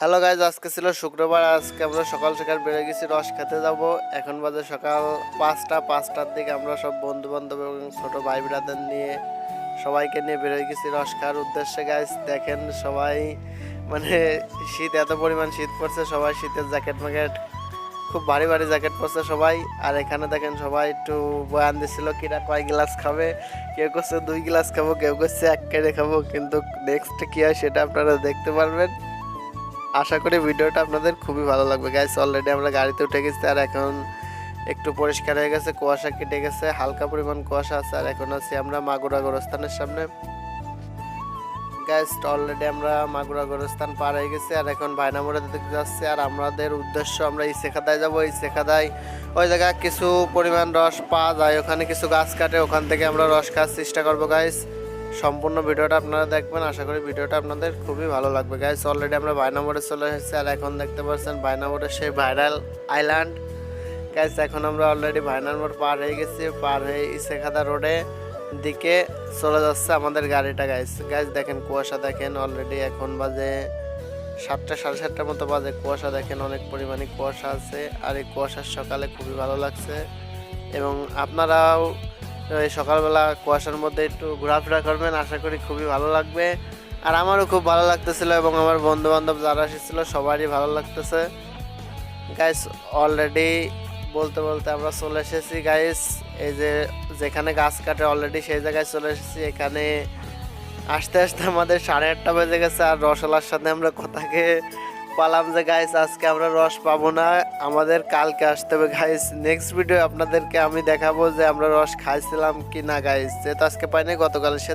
Hello guys আজকে ছিল শুক্রবার, আজকে আমরা সকাল সকাল বেড়ে গেছি, রস খেতে যাব। এখন বাজে সকাল পাঁচটা, পাঁচটার দিকে আমরা সব বন্ধু বান্ধব এবং ছোট ভাই ব্রাদার নিয়ে সবাইকে নিয়ে বেড়ে গেছি রস খাওয়ার উদ্দেশ্যে। গাইজ দেখেন সবাই মানে শীত এত পরিমাণ শীত পড়ছে, সবাই শীতের জ্যাকেট ম্যাকেট খুব ভারী ভারী জ্যাকেট পরছে সবাই। আর এখানে দেখেন সবাই একটু বয়ান দিছিল, কিরা কয় গ্লাস খাবে? কেউ করছে দুই গ্লাস খাব, কেউ করছে এক কেড়ে খাব। কিন্তু নেক্সট কি হয় সেটা আপনারা দেখতে পারবেন। আশা করি ভিডিওটা আপনাদের খুবই ভালো লাগবে গাইস অলরেডি আমরা গাড়িতে উঠে গেছি আর এখন একটু পরিষ্কার হয়ে গেছে, কুয়াশা কেটে গেছে, হালকা পরিমাণ কুয়াশা আছে আর এখন আছি আমরা মাগুরা গোরস্থানের সামনে। গাইস অলরেডি আমরা মাগুরা গোরস্থান পার হয়ে গেছি আর এখন ভাইনা মোড়ে দিকে যাচ্ছি আর আমাদের উদ্দেশ্য আমরা এই শেখাদায় যাব, এই শেখাদায়। ওই জায়গায় কিছু পরিমাণ রস পাওয়া যায়, ওখানে কিছু গাছ কাটে, ওখান থেকে আমরা রস খাওয়ার চেষ্টা করব গাইস সম্পূর্ণ ভিডিওটা আপনারা দেখবেন। আশা করি ভিডিওটা আপনাদের খুবই ভালো লাগবে। গাইস অলরেডি আমরা বাইনা মোড়ে চলে এসেছি আর এখন দেখতে পাচ্ছেন বাইনা মোড়ে সেই ভাইরাল আইল্যান্ড গাইস এখন আমরা অলরেডি ভাইনার মোড় পার হয়ে গেছি, পার হয়ে ইসেখাদা রোডে দিকে চলে যাচ্ছে আমাদের গাড়িটা গাইস গাইস দেখেন কুয়াশা দেখেন অলরেডি এখন বাজে সাতটা, সাড়ে সাতটার মতো বাজে কুয়াশা দেখেন, অনেক পরিমাণে কুয়াশা আছে। আর এই কুয়াশার সকালে খুবই ভালো লাগছে। এবং আপনারাও এই সকালবেলা কুয়াশার মধ্যে একটু ঘোরাফেরা করবেন, আশা করি খুবই ভালো লাগবে। আর আমারও খুব ভালো লাগতেছিল এবং আমার বন্ধু বান্ধব যারা এসেছিল, সবারই ভালো লাগতেছে। গাইস অলরেডি বলতে বলতে আমরা চলে এসেছি গাইস এই যে যেখানে গাছ কাটে অলরেডি সেই জায়গায় চলে এসেছি। এখানে আসতে আসতে আমাদের সাড়ে আটটা বেজে গেছে আর রসলার সাথে আমরা কথাকে পালাম যে গাইস আজকে আমরা রস পাবো না। আমাদের কালকে আসতে হবে। গাইস নেক্সট ভিডিও আপনাদেরকে আমি দেখাবো যে আমরা রস খাইছিলাম কি না গাইস যেহেতু আজকে পাইনি, গতকাল সে